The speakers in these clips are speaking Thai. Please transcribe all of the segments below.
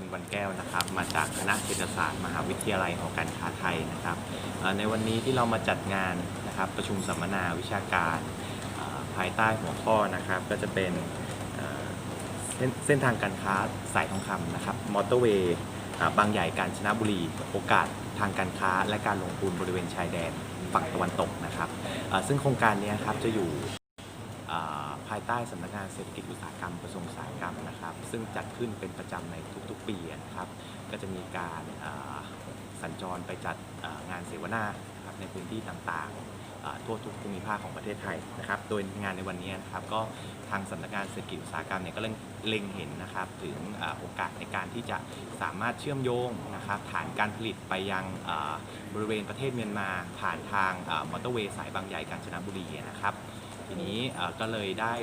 ลวันแก้วนะครับ มาจากคณะเศรษฐศาสตร์มหาวิทยาลัยหอการค้าไทยนะครับในวันนี้ที่เรามาจัดงานนะครับประชุมสัมมนาวิชาการภายใต้หัวข้อนะครับ ก็จะเป็นเส้นทางการค้าสายทองคำนะครับมอเตอร์เวย์บางใหญ่กาญจนบุรี โอกาสทางการค้าและการลงทุนบริเวณชายแดนฝั่งตะวันตกนะครับซึ่งโครงการนี้ครับจะอยู่ ภายใต้สำนักงานเศรษฐกิจอุตสาหกรรมกระทรวงอุตสาหกรรมนะครับ ซึ่งจัดขึ้นเป็นประจำในทุกๆ ปีนะครับ ก็จะมีการสัญจรไปจัดงานเสวนาครับในพื้นที่ต่างๆ ทั่วทุกภูมิภาคของประเทศไทยนะครับ โดยงานในวันนี้นะครับก็ทางสำนักงานเศรษฐกิจอุตสาหกรรมเนี่ยก็เล็งเห็นนะครับถึงอโอกาสในการที่จะสามารถเชื่อมโยงนะครับฐานการผลิตไปยังบริเวณประเทศเมียนมา ผ่านทางมอเตอร์เวย์สายบางใหญ่กาญจนบุรีนะครับ ทีนี้ก็เลยได้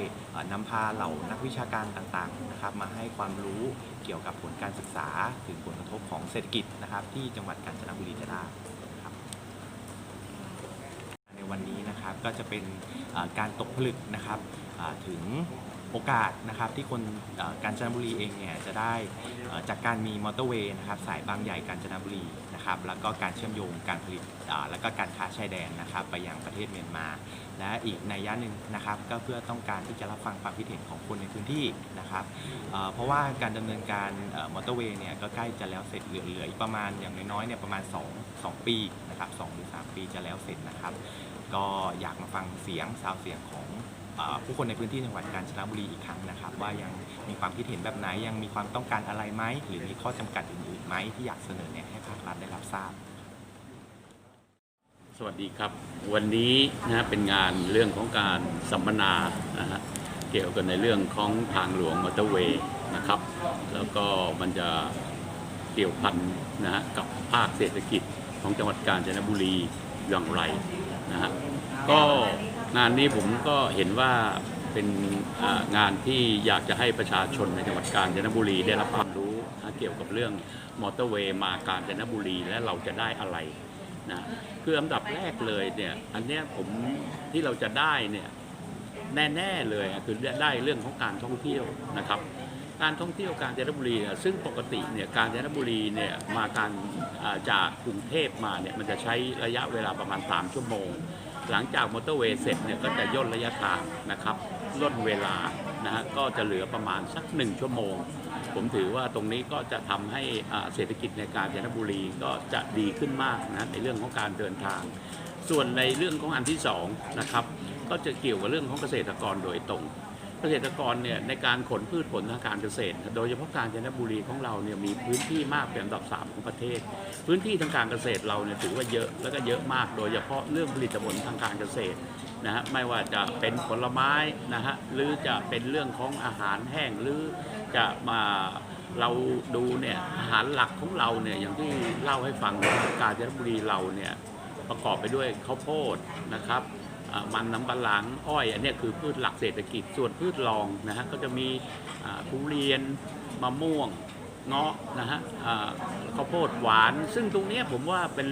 นำพาเหล่านักวิชาการต่างๆนะครับมาให้ความรู้เกี่ยวกับผลการศึกษา ถึงผลกระทบของเศรษฐกิจนะครับที่จังหวัดกาญจนบุรีจะได้นะในวันนี้นะครับก็จะเป็นการตกผลึกนะครับถึง โอกาสนะครับที่คนกาญจนบุรีเองเนี่ยจะได้จากการมีมอเตอร์เวย์นะครับสายบางใหญ่กาญจนบุรีนะครับแล้วก็การเชื่อมโยงการผลิตแล้วก็การค้าชายแดนนะครับไปยังประเทศเมียนมา และอีกในยยะหนึ่งนะครับก็เพื่อต้องการที่จะรับฟังความคิดเห็นของคนในพื้นที่นะครับเพราะว่าการดำเนินการมอเตอร์เวย์เนี่ยก็ใกล้จะแล้วเสร็จเหลืออีกประมาณอย่างน้อยๆเนี่ยประมาณ 2 2 ปีนะครับ2หรือ3ปีจะแล้วเสร็จนะครับ ก็อยากมาฟังเสียงซาวเสียงของ ผู้คนในพื้นที่จังหวัดกาญจนบุรีอีกครั้งนะครับ ว่ายังมีความคิดเห็นแบบไหนยังมีความต้องการอะไรไหมหรือมีข้อจำกัดอื่นๆไหมที่อยากเสนอเนี่ยให้ภาครัฐได้รับทราบ สวัสดีครับ วันนี้นะฮะเป็นงานเรื่องของการสัมมนานะฮะเกี่ยวกับในเรื่องของทางหลวงมอเตอร์เวย์นะครับ แล้วก็มันจะเกี่ยวพันนะฮะกับภาคเศรษฐกิจของจังหวัดกาญจนบุรีอย่างไรนะฮะก็ งานนี้ผมก็เห็นว่าเป็นงานที่อยากจะให้ประชาชนในจังหวัดกาญจนบุรีได้รับความรู้เกี่ยวกับเรื่องมอเตอร์เวย์มากาญจนบุรีและเราจะได้อะไรนะคืออันดับแรกเลยเนี่ยอันเนี้ยผมที่เราจะได้เนี่ยแน่ๆเลยคือได้เรื่องของการท่องเที่ยวนะครับ การท่องเที่ยวกาญจนบุรี ซึ่งปกติเนี่ยกาญจนบุรีเนี่ยมาการจากกรุงเทพมาเนี่ยมันจะใช้ระยะเวลาประมาณ 3 ชั่วโมง หลังจากมอเตอร์เวย์เสร็จเนี่ยก็จะย่นระยะทางนะครับลดเวลานะฮะก็จะเหลือประมาณสัก 1 ชั่วโมง ผมถือว่าตรงนี้ก็จะทำให้อาเศรษฐกิจในกาญจนบุรีก็จะดีขึ้นมากนะในเรื่องของการเดินทาง ส่วนในเรื่องของอันที่สองนะครับก็จะเกี่ยวกับเรื่องของเกษตรกรโดยตรง เกษตรกรเนี่ยในการขนพืชผลทางการเกษตร โดยเฉพาะกาญจนบุรีของเราเนี่ยมีพื้นที่มากเป็นอันดับสามของประเทศ พื้นที่ทางการเกษตรเราเนี่ยถือว่าเยอะแล้วก็เยอะมาก โดยเฉพาะเรื่องผลิตผลทางการเกษตรนะฮะไม่ว่าจะเป็นผลไม้นะฮะหรือจะเป็นเรื่องของอาหารแห้งหรือจะมาเราดูเนี่ยอาหารหลักของเราเนี่ยอย่างที่เล่าให้ฟังกาญจนบุรีเราเนี่ยประกอบไปด้วยข้าวโพดนะครับ มันน้ำปลาหลังอ้อยอันนี้คือพืชหลักเศรษฐกิจส่วนพืชรองนะฮะก็จะมีทุเรียนมะม่วงเงาะนะฮะข้าวโพดหวาน ซึ่งตรงนี้ผมว่าเป็น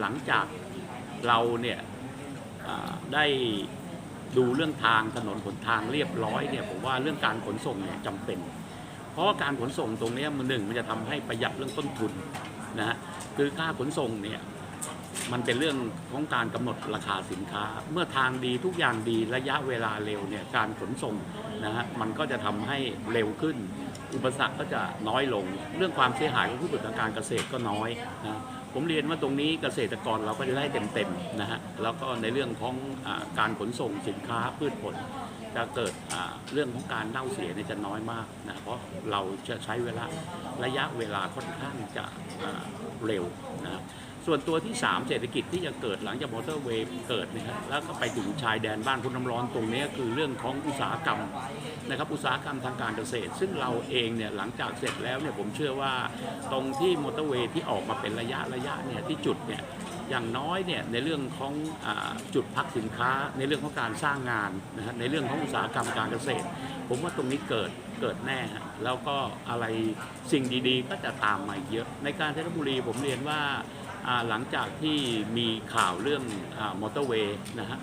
หลังจากเราเนี่ยได้ดูเรื่องทางถนนขนทางเรียบร้อยเนี่ยผมว่าเรื่องการขนส่งเนี่ยจำเป็น เพราะว่าการขนส่งตรงนี้มันหนึ่งมันจะทำให้ประหยัดเรื่องต้นทุนนะฮะคือค่าขนส่งเนี่ย มันเป็นเรื่องของการกำหนดราคาสินค้า เมื่อทางดีทุกอย่างดีระยะเวลาเร็วเนี่ยการขนส่งนะฮะมันก็จะทำให้เร็วขึ้น อุปสรรคก็จะน้อยลง เรื่องความเสียหายของผู้ประกอบการเกษตรก็น้อยนะผมเรียนว่าตรงนี้เกษตรกรเราก็จะได้เต็มๆนะฮะแล้วก็ในเรื่องของอการขนส่งสินค้าพืชผล จะเกิดเรื่องของการเน่าเสียเนี่ยจะน้อยมากนะเพราะเราจะใช้เวลาระยะเวลาค่อนข้างจะอ่าเร็วนะ ส่วนตัวที่ 3 เศรษฐกิจที่จะเกิดหลังจากมอเตอร์เวย์เกิดนะครับแล้วก็ไปถึงชายแดนบ้านคุณน้ำร้อนตรงนี้คือเรื่องของอุตสาหกรรมนะครับอุตสาหกรรมทางการเกษตร ซึ่งเราเองเนี่ยหลังจากเสร็จแล้วเนี่ยผมเชื่อว่าตรงที่มอเตอร์เวย์ที่ออกมาเป็นระยะระยะเนี่ยที่จุดเนี่ยอย่างน้อยเนี่ยในเรื่องของอจุดพักสินค้าในเรื่องของการสร้างงานนะฮะในเรื่องของอุตสาหกรรมการเกษตร ผมว่าตรงนี้เกิดเกิดแน่ฮะแล้วก็อะไรสิ่งดีๆ ก็จะตามมาเยอะ ในการเทนบุรีผมเรียนว่า หลังจากที่มีข่าวเรื่องอมอเตอร์เวย์นะฮะ